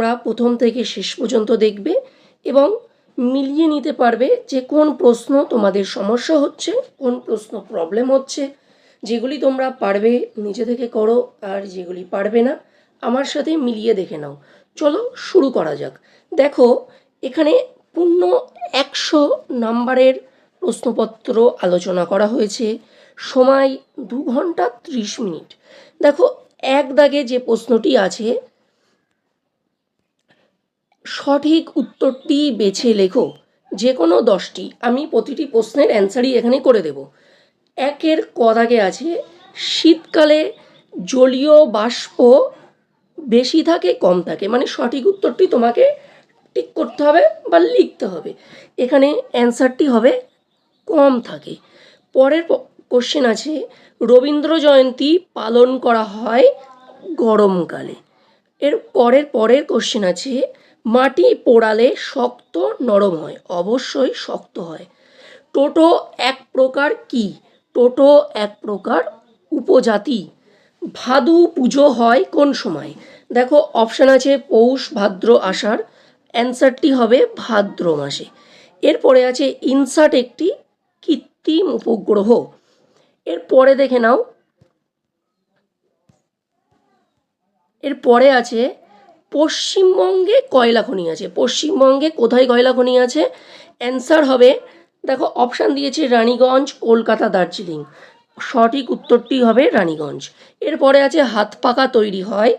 তোমরা প্রথম থেকে শেষ পর্যন্ত দেখবে এবং মিলিয়ে নিতে পারবে যে কোন প্রশ্ন তোমাদের সমস্যা হচ্ছে, কোন প্রশ্ন প্রবলেম হচ্ছে, যেগুলি তোমরা পারবে নিজে থেকে করো আর যেগুলি পারবে না, আমার সাথে মিলিয়ে দেখে নাও। চলো শুরু করা যাক। দেখো, এখানে পূর্ণ একশো নাম্বারের প্রশ্নপত্র আলোচনা করা হয়েছে। সময় দু ঘণ্টা ত্রিশ মিনিট। দেখো, এক দাগে যে প্রশ্নটি আছে সঠিক উত্তরটি বেছে লেখো। যে কোনো দশটি। আমি প্রতিটি প্রশ্নের অ্যান্সারই এখানে করে দেব। একের ক দাগে আছে, শীতকালে জলীয় বাষ্প বেশি থাকে, কম থাকে। মানে সঠিক উত্তরটি তোমাকে টিক করতে হবে বা লিখতে হবে। এখানে অ্যান্সারটি হবে, কম থাকে। পরের কোশ্চেন আছে, রবীন্দ্র জয়ন্তী পালন করা হয় গরমকালে। এর পরের পরের কোশ্চেন আছে মাটি পোড়ালে শক্ত নরম হয়, অবশ্যই শক্ত হয়। টোটো এক প্রকার কি? টোটো এক প্রকার উপজাতি। ভাদু পুজো হয় কোন সময়? দেখো অপশান আছে পৌষ ভাদ্র আষাঢ় অ্যান্সারটি হবে ভাদ্র মাসে। এরপরে আছে ইনসার্ট একটি কৃত্রিম উপগ্রহ। এরপরে দেখে নাও। এরপরে আছে পশ্চিমবঙ্গে কয়লা খনি আছে? পশ্চিমবঙ্গে কোথায় কয়লা খনি আছে? অ্যান্সার হবে, দেখো অপশান দিয়েছে রানীগঞ্জ, কলকাতা, দার্জিলিং। সঠিক উত্তরটি হবে রানীগঞ্জ। এরপরে আছে, হাত পাকা তৈরি হয়,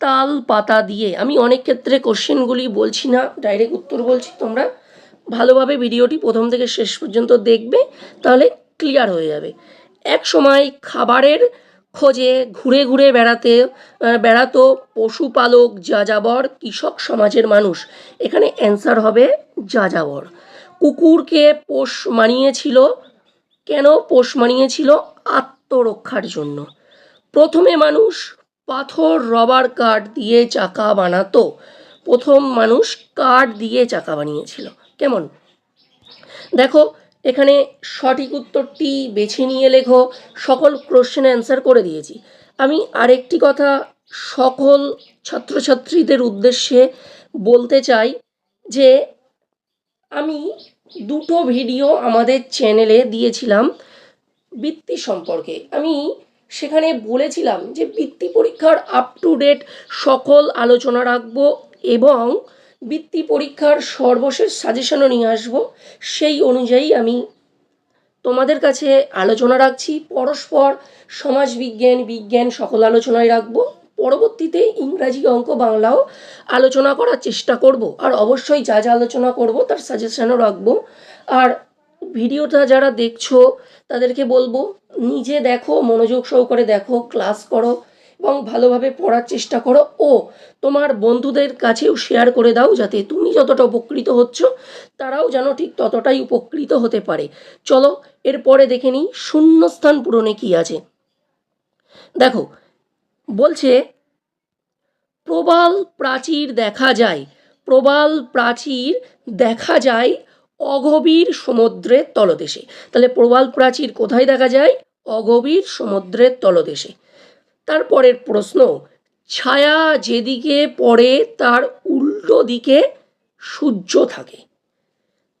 তাল পাতা দিয়ে। আমি অনেক ক্ষেত্রে কোশ্চেনগুলি বলছি না ডাইরেক্ট উত্তর বলছি, তোমরা ভালোভাবে ভিডিওটি প্রথম থেকে শেষ পর্যন্ত দেখবে, তাহলে ক্লিয়ার হয়ে যাবে। এক সময় খাবারের খোঁজে ঘুরে ঘুরে বেড়াতে বেড়াতো পশুপালক, যাযাবর, কৃষক সমাজের মানুষ। এখানে অ্যান্সার হবে যাযাবর। কুকুরকে পোষ মানিয়েছিল, কেন পোষ মানিয়েছিল? আত্মরক্ষার জন্য। প্রথমে মানুষ পাথর, রবার কাঠ দিয়ে চাকা বানাতো। প্রথম মানুষ কাঠ দিয়ে চাকা বানিয়েছিল। কেমন? দেখো এখানে সঠিক উত্তরটি বেছে নিয়ে লেখো, সকল কোশ্চেন অ্যান্সার করে দিয়েছি। আমি আরেকটি কথা সকল ছাত্রছাত্রীদের উদ্দেশ্যে বলতে চাই যে, আমি দুটো ভিডিও আমাদের চ্যানেলে দিয়েছিলাম বৃত্তি সম্পর্কে। আমি সেখানে বলেছিলাম যে, বৃত্তি পরীক্ষার আপ টু ডেট সকল আলোচনা রাখব এবং বৃত্তি পরীক্ষার সর্বশেষ সাজেশনও নিয়ে আসব। সেই অনুযায়ী আমি তোমাদের কাছে আলোচনা রাখছি। পরস্পর সমাজবিজ্ঞান বিজ্ঞান সকল আলোচনায় রাখব। পরবর্তীতে ইংরাজি অঙ্ক বাংলাও আলোচনা করার চেষ্টা করব। আর অবশ্যই যা যা আলোচনা করব তার সাজেশনও রাখব। আর ভিডিওটা যারা দেখছ তাদেরকে বলব, নিজে দেখো, মনোযোগ সহকারে দেখো ক্লাস করো। এবং ভালোভাবে পড়ার চেষ্টা করো। ও, তোমার বন্ধুদের কাছেও শেয়ার করে দাও যাতে তুমি যতটা উপকৃত হচ্ছ, তারাও যেন ঠিক ততটাই উপকৃত হতে পারে। চলো, এরপরে দেখে নিই শূন্যস্থান পূরণে কী আছে। দেখো, বলছে, প্রবাল প্রাচীর দেখা যায়। প্রবাল প্রাচীর দেখা যায় অগভীর সমুদ্রের তলদেশে। তাহলে প্রবাল প্রাচীর কোথায় দেখা যায়? অগভীর সমুদ্রের তলদেশে। তারপরের প্রশ্ন, ছায়া যেদিকে পড়ে তার উল্টো দিকে সূর্য থাকে।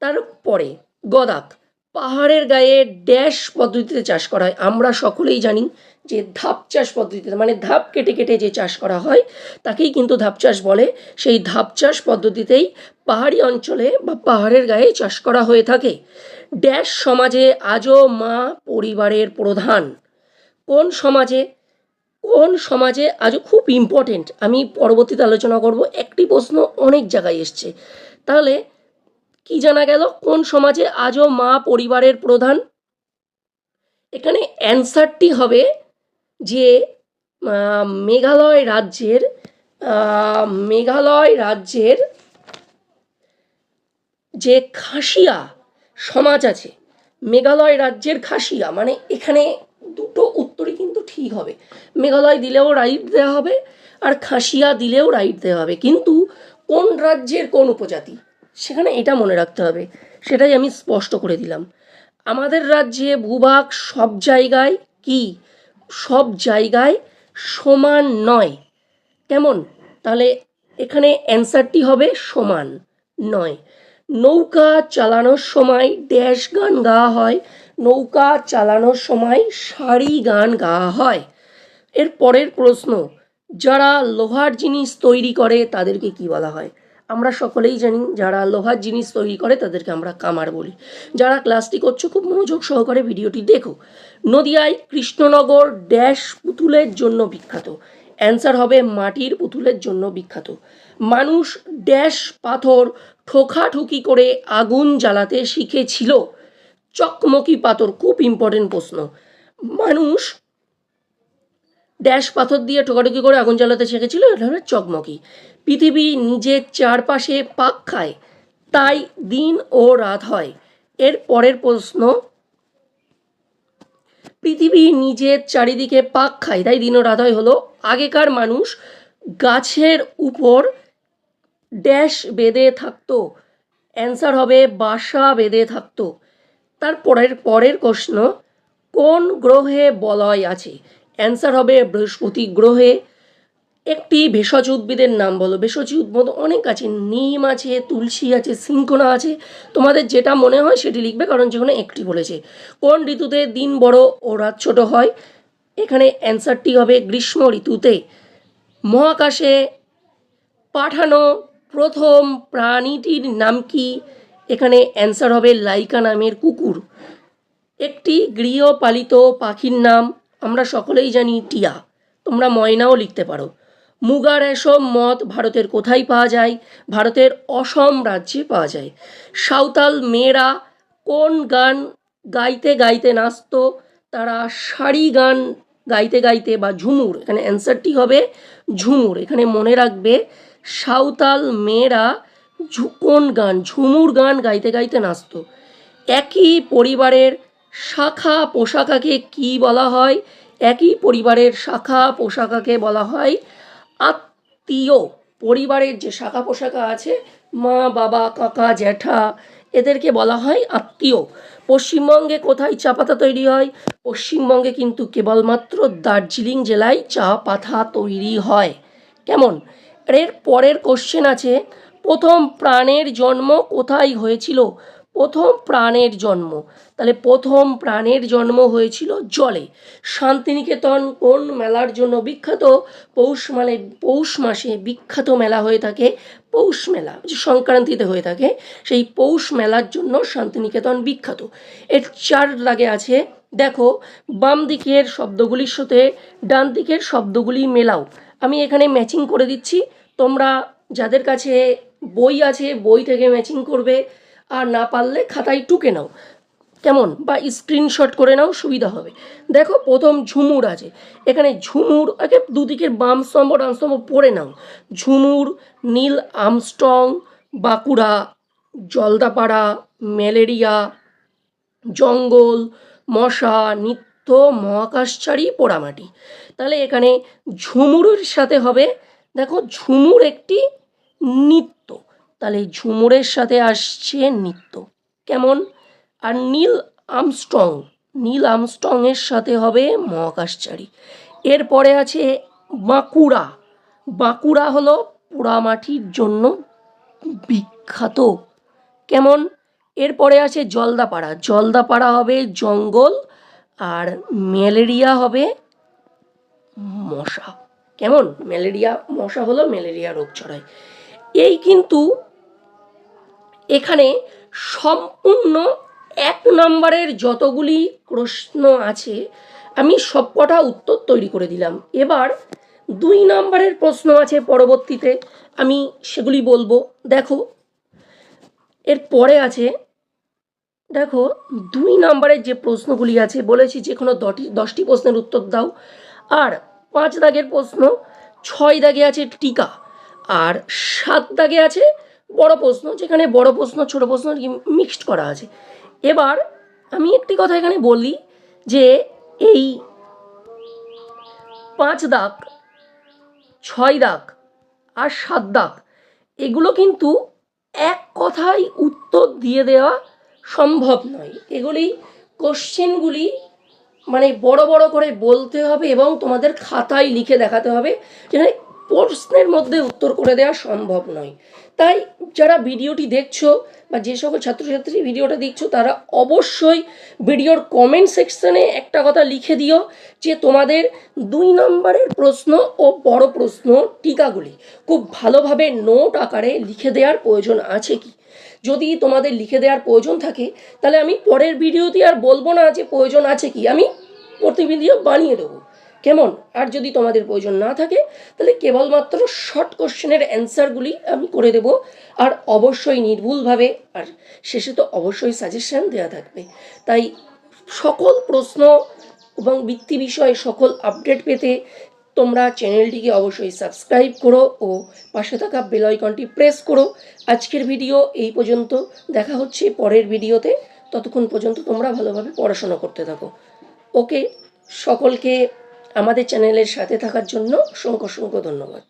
তারপরে গদাক, পাহাড়ের গায়ে ড্যাশ পদ্ধতিতে চাষ করা হয়। আমরা সকলেই জানি যে ধাপ চাষ পদ্ধতিতে মানে ধাপ কেটে কেটে যে চাষ করা হয়, তাকেই কিন্তু ধাপ চাষ বলে। সেই ধাপ চাষ পদ্ধতিতেই পাহাড়ি অঞ্চলে বা পাহাড়ের গায়ে চাষ করা হয়ে থাকে। ড্যাশ সমাজে আজও মা পরিবারের প্রধান। কোন সমাজে? কোন সমাজে আজ খুব ইম্পর্টেন্ট আমি পরবর্তীতে আলোচনা করব। একটি প্রশ্ন অনেক জায়গায় এসছে। তাহলে কি জানা গেল? কোন সমাজে আজও মা পরিবারের প্রধান? এখানে অ্যান্সারটি হবে যে মেঘালয় রাজ্যের মেঘালয় রাজ্যের যে খাসিয়া সমাজ আছে, মেঘালয় রাজ্যের খাসিয়া মানে এখানে দুটো উত্তরই কিন্তু ঠিক হবে। মেঘালয় দিলেও রাইট দেওয়া হবে আর খাসিয়া দিলেও রাইট দেওয়া হবে। কিন্তু কোন রাজ্যের কোন উপজাতি? সেখানে এটা মনে রাখতে হবে। সেটাই আমি স্পষ্ট করে দিলাম। আমাদের রাজ্যে ভূভাগ সব জায়গায় কি? সব জায়গায় সমান নয়। কেমন? তাহলে এখানে অ্যান্সারটি হবে সমান নয়। নৌকা চালানোর সময় ড্যাশ গান গাওয়া হয়। নৌকা চালানোর সময় শাড়ি গান গাওয়া হয়। এর পরের প্রশ্ন, যারা লোহার জিনিস তৈরি করে তাদেরকে কি বলা হয়? আমরা সকলেই জানি, যারা লোহার জিনিস তৈরি করে তাদেরকে আমরা কামার বলি। যারা ক্লাসটি করছ খুব মনোযোগ সহকারে ভিডিওটি দেখো, নদিয়ায় কৃষ্ণনগর ড্যাশ পুতুলের জন্য বিখ্যাত। অ্যান্সার হবে মাটির পুতুলের জন্য বিখ্যাত। মানুষ ড্যাশ পাথর ঠোকাঠুকি করে আগুন জ্বালাতে শিখেছিল। চকমকি পাথর খুব ইম্পর্টেন্ট প্রশ্ন। মানুষ ড্যাশ পাথর দিয়ে ঠোকাঠুকি করে আগুন জ্বালাতে শিখেছিল, এটা হলো চকমকি। পৃথিবী নিজের চারপাশে পাক খায়, তাই দিন ও রাত হয়। এর পরের প্রশ্ন, পৃথিবী নিজের চারিদিকে পাক খায়, তাই দিন ও রাত হয় হলো আগেকার মানুষ গাছের উপর ড্যাশ বেঁধে থাকতো। অ্যান্সার হবে বাসা বেঁধে থাকতো। তারপরের পরের প্রশ্ন, কোন গ্রহে বলয় আছে? অ্যান্সার হবে বৃহস্পতি গ্রহে। একটি ভেষজ উদ্ভিদের নাম বলো। ভেষজ উদ্ভিদ অনেক আছে। নিম আছে, তুলসী আছে সিঙ্কোনা আছে। তোমাদের যেটা মনে হয় সেটি লিখবে, কারণ যেখানে একটি বলেছে। কোন ঋতুতে দিন বড় ও রাত ছোট হয়? এখানে অ্যান্সারটি হবে গ্রীষ্ম ঋতুতে। মহাকাশে পাঠানো প্রথম প্রাণীটির নাম কি? এখানে অ্যান্সার হবে লাইকা নামের কুকুর। একটি গৃহপালিত পাখির নাম আমরা সকলেই জানি টিয়া। তোমরা ময়নাও লিখতে পারো। মুগা রেশম মদ ভারতের কোথায় পাওয়া যায়? ভারতের অসম রাজ্যে পাওয়া যায়। সাঁওতাল মেয়েরা কোন গান গাইতে গাইতে নাচতো? তারা শাড়ি গান গাইতে গাইতে বা ঝুমুর, এখানে অ্যান্সারটি হবে ঝুমুর। এখানে মনে রাখবে, সাঁওতাল মেয়েরা কোন গান? ঝুমুর গান গাইতে গাইতে নাচতো। একই পরিবারের শাখা পোশাকাকে কি বলা হয়? একই পরিবারের শাখা পোশাকাকে বলা হয় আত্মীয়। পরিবারের যে শাখা পোশাকা আছে, মা, বাবা, কাকা, জ্যাঠা, এদেরকে বলা হয় আত্মীয়। পশ্চিমবঙ্গে কোথায় চা পাতা তৈরি হয়? পশ্চিমবঙ্গে কিন্তু কেবলমাত্র দার্জিলিং জেলায় চা পাতা তৈরি হয়। কেমন? এর পরের কোশ্চেন আছে প্রথম প্রাণের জন্ম কোথায় হয়েছিল? প্রথম প্রাণের জন্ম। তাহলে প্রথম প্রাণের জন্ম হয়েছিল জলে। শান্তিনিকেতন কোন মেলার জন্য বিখ্যাত? পৌষ মানে পৌষ মাসে বিখ্যাত মেলা হয়ে থাকে পৌষ মেলা। যে সংক্রান্তিতে হয়ে থাকে, সেই পৌষ মেলার জন্য শান্তিনিকেতন বিখ্যাত। এর চার লাগে আছে, দেখো, বাম দিকের শব্দগুলির সাথে ডান দিকের শব্দগুলি মেলাও। আমি এখানে ম্যাচিং করে দিচ্ছি। তোমরা যাদের কাছে বই আছে, বই থেকে ম্যাচিং করবে। আর না পারলে খাতায় টুকে নাও। কেমন? বা স্ক্রিনশট করে নাও, সুবিধা হবে। দেখো, প্রথম ঝুমুর আছে। এখানে ঝুমুর, আগে দুদিকের বাম স্তম্ভ, ডান স্তম্ভ পড়ে নাও। ঝুমুর, Neil Armstrong, Bankura, Jaldapara, malaria, জঙ্গল, মশা, নিত্য মহাকাশচারী পোড়ামাটি। তাহলে এখানে ঝুমুরের সাথে হবে, দেখো, ঝুমুর একটি নৃত্য। তাহলে ঝুমুরের সাথে আসছে নৃত্য। কেমন? আর নীল আমস্ট্রং, নীল আমস্ট্রংয়ের সাথে হবে মহাকাশচারী। এরপরে আছে বাঁকুড়া। বাঁকুড়া হলো পোড়ামাটির জন্য বিখ্যাত। কেমন? এরপরে আছে জলদাপাড়া। জলদাপাড়া হবে জঙ্গল আর ম্যালেরিয়া হবে মশা। কেমন? ম্যালেরিয়া, মশা হলো ম্যালেরিয়া রোগ ছড়ায়। এই কিন্তু এখানে সম্পূর্ণ এক নম্বরের যতগুলি প্রশ্ন আছে, আমি সবকটা উত্তর তৈরি করে দিলাম। এবার দুই নম্বরের প্রশ্ন আছে পরবর্তীতে, আমি সেগুলি বলব। দেখো, এর পরে আছে, দেখো, দুই নম্বরের যে প্রশ্নগুলি আছে, বলেছি যে কোনো দটি, দশটি প্রশ্নের উত্তর দাও। আর পাঁচ দাগের প্রশ্ন, ছয় দাগে আছে টিকা। আর সাত দাগে আছে বড় প্রশ্ন, যেখানে বড় প্রশ্ন, ছোট প্রশ্ন মিক্সড করা আছে। এবার আমি একটি কথা এখানে বলি যে এই পাঁচ দাগ, ছয় দাগ আর সাত দাগ, এগুলো কিন্তু এক কথায় উত্তর দিয়ে দেওয়া সম্ভব নয়। এগুলি কোশ্চেনগুলি মানে বড় বড় করে বলতে হবে এবং তোমাদের খাতায় লিখে দেখাতে হবে, যেখানে প্রশ্নের মধ্যে উত্তর করে দেওয়া সম্ভব নয়। তাই যারা ভিডিওটি দেখছ বা যে সকল ছাত্রছাত্রী ভিডিওটা দেখছ, তারা অবশ্যই ভিডিওর কমেন্ট সেকশনে একটা কথা লিখে দিও যে তোমাদের দুই নম্বরের প্রশ্ন ও বড় প্রশ্ন টিকাগুলি। খুব ভালোভাবে নোট আকারে লিখে দেওয়ার প্রয়োজন আছে কি? যদি তোমাদের লিখে দেওয়ার প্রয়োজন থাকে, তাহলে আমি পরের ভিডিওতে আর বলব না যে প্রয়োজন আছে কি। আমি প্রতিবিধিও বানিয়ে দেবো। কেমন? আর যদি তোমাদের প্রয়োজন না থাকে, তাহলে কেবলমাত্র শর্ট কোশ্চেনের অ্যান্সারগুলি আমি করে দেব। আর অবশ্যই নির্ভুলভাবে, আর শেষে তো অবশ্যই সাজেশান দেওয়া থাকবে। তাই সকল প্রশ্ন এবং বৃত্তি বিষয়ে সকল আপডেট পেতে তোমরা চ্যানেলটিকে অবশ্যই সাবস্ক্রাইব করো ও পাশে থাকা বেল আইকনটি প্রেস করো। আজকের ভিডিও এই পর্যন্ত। দেখা হচ্ছে পরের ভিডিওতে ততক্ষণ পর্যন্ত তোমরা ভালোভাবে পড়াশোনা করতে থাকো। ওকে সকলকে আমাদের চ্যানেলের সাথে থাকার জন্য অসংখ্য অসংখ্য ধন্যবাদ।